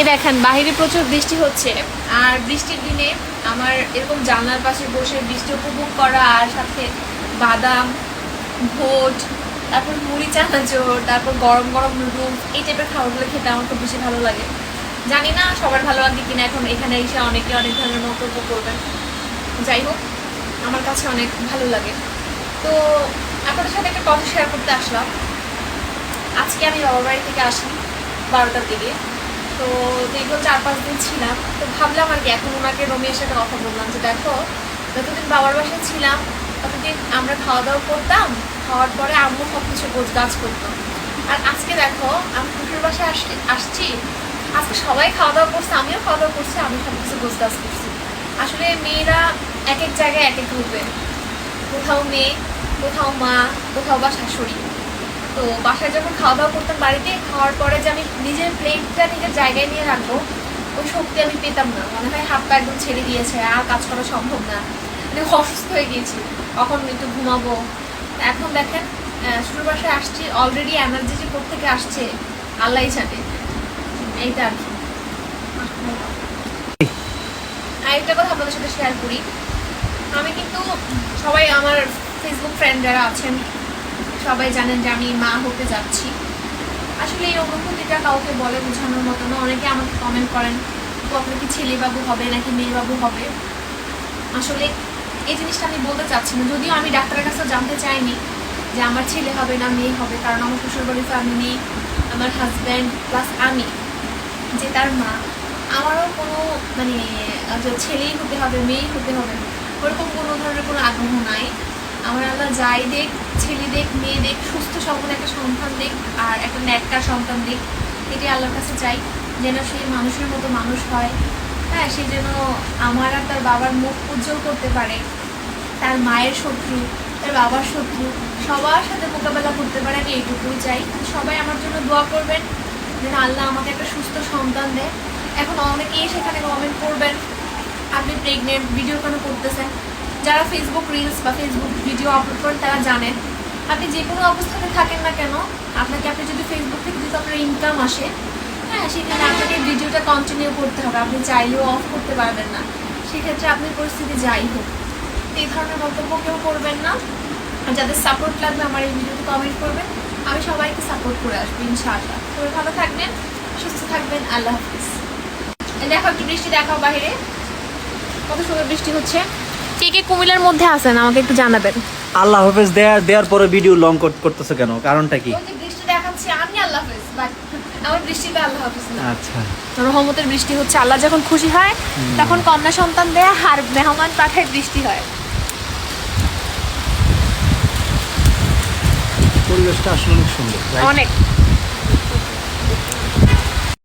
এ দেখেন বাইরে প্রচুর বৃষ্টি হচ্ছে। আর বৃষ্টির দিনে আমার এরকম জানলার পাশে বসে বৃষ্টি উপভোগ করা আর সাথে বাদাম, ভোট, তারপর মুড়ি চানাচোর, তারপর গরম গরম নুডলস এই টাইপের খাবারগুলো খেতে আমার খুব বেশি ভালো লাগে। জানি না সবার ভালো লাগে কিনা, এখন এখানে এসে অনেকে অনেক ধরনের মন্তব্য করবেন। যাই হোক, আমার কাছে অনেক ভালো লাগে। তো আপনাদের সাথে একটা কথা শেয়ার করতে আসলাম। আজকে আমি বাবার বাড়ি থেকে আসি, বারোটার দিকে। তো দীর্ঘ চার পাঁচ দিন ছিলাম। তো ভাবলাম আর কি, এখন ওনাকে রমের সাথে কথা বললাম যে, দেখো, যতদিন বাবার বাসায় ছিলাম, ততদিন আমরা খাওয়া দাওয়া করতাম, খাওয়ার পরে আম্মু সব কিছু গোছ করতাম আর আজকে দেখো, আমি শ্বশুর বাসায় আসছি আসছি, আজকে সবাই খাওয়া দাওয়া করছে, আমিও খাওয়া দাওয়া করছি, আমি সব কিছু গোছ গাছ করছি। আসলে মেয়েরা এক এক জায়গায় এক এক রূপে। কোথাও মেয়ে, কোথাও মা, কোথাও বা শাশুড়ি। তো বাসায় যখন খাওয়া দাওয়া করতাম বাড়িতে খাওয়ার পরে যে আমি নিজের প্লেটটা নিজের জায়গায় নিয়ে রাখব, ওই শক্তি আমি পেতাম না। মনে হয় হাত পা একদম ছেড়ে দিয়েছে, আর কাজ করা সম্ভব না। মানে অসুস্থ হয়ে গিয়েছি। কখন একটু ঘুমাবো? এখন দেখেন শ্বশুর বাসায় আসছি অলরেডি এনার্জি যে থেকে আসছে আল্লাহ জানে। এইটা আর কি। আরেকটা কথা আপনাদের সাথে শেয়ার করি। আমি কিন্তু সবাই আমার ফেসবুক ফ্রেন্ড যারা আছেন সবাই জানেন যে আমি মা হতে যাচ্ছি। আসলে এই অনুভূতিটা কাউকে বলে বোঝানোর মতো না। অনেকে আমাকে কমেন্ট করেন, তো কি ছেলে বাবু হবে নাকি মেয়ে বাবু হবে? আসলে এই জিনিসটা আমি বলতে চাচ্ছি না। যদিও আমি ডাক্তারের কাছে জানতে চাইনি যে আমার ছেলে হবে না মেয়ে হবে, কারণ আমার শ্বশুরবাড়ির ফ্যামিলি আমার হাজব্যান্ড প্লাস আমি যে তার মা, আমারও কোনো মানে ছেলেই হতে হবে, মেয়েই হতে হবে, ওরকম কোনো ধরনের কোনো আগ্রহ নাই। আমার আল্লাহ যাই দেখ, ছেলে দেখ, মেয়ে দেখ, সুস্থ সবল একটা সন্তান দেখ, আর একটা ন্যাটকা সন্তান দেখ। এটাই আল্লাহর কাছে চাই, যেন সেই মানুষের মতো মানুষ হয়। হ্যাঁ সে যেন আমার আর তার বাবার মুখ উজ্জ্বল করতে পারে। তার মায়ের শত্রু, তার বাবার শত্রু, সবার সাথে মোকাবেলা করতে পারে, আমি এইটুকুই চাই। সবাই আমার জন্য দোয়া করবেন, যেন আল্লাহ আমাকে একটা সুস্থ সন্তান দেয় এখন অনেকেই সেখানে কমেন্ট করবেন, আপনি প্রেগনেন্ট ভিডিও কেন করতেছেন? যারা ফেসবুক রিলস বা ফেসবুক ভিডিও আপলোড করেন, তারা জানেন, আপনি যে কোনো অবস্থাতে থাকেন না কেন, আপনাকে, আপনি যদি ফেসবুক থেকে যদি আপনার ইনকাম আসে হ্যাঁ সেখানে আপনাকে ভিডিওটা কন্টিনিউ করতে হবে। আপনি চাইলেও অফ করতে পারবেন না। সেক্ষেত্রে আপনার পরিস্থিতি যাই হোক, এই ধরনের মন্তব্য কেউ করবেন না। আর যাদের সাপোর্ট লাগবে, আমার এই ভিডিওতে কমেন্ট করবেন। আমি সবাইকে সাপোর্ট করে আসব, ইনশাআল্লাহ। সবাই ভালো থাকবেন, সুস্থ থাকবেন, আল্লাহ হাফিজ। দেখো, একটু বৃষ্টি দেখাও বাইরে। কত সুন্দর বৃষ্টি হচ্ছে। কে কে কুমিল্লার মধ্যে আছেন আমাকে একটু জানাবেন। আল্লাহ হাফেজ দেয়ার দেওয়ার পরে ভিডিও লং করতেছে কেন? কারণটা কি? বৃষ্টি দেখাচ্ছি আমি আল্লাহ হাফিজ বাট আমার বৃষ্টিতে আল্লাহ হাফিজ না। আচ্ছা। রহমতের বৃষ্টি হচ্ছে আল্লাহ যখন খুশি হয় তখন কন্যা সন্তান দেয় আর মেহমান পাঠায় বৃষ্টি হয়। পরিবেশটা আসলে অনেক সুন্দর অনেক।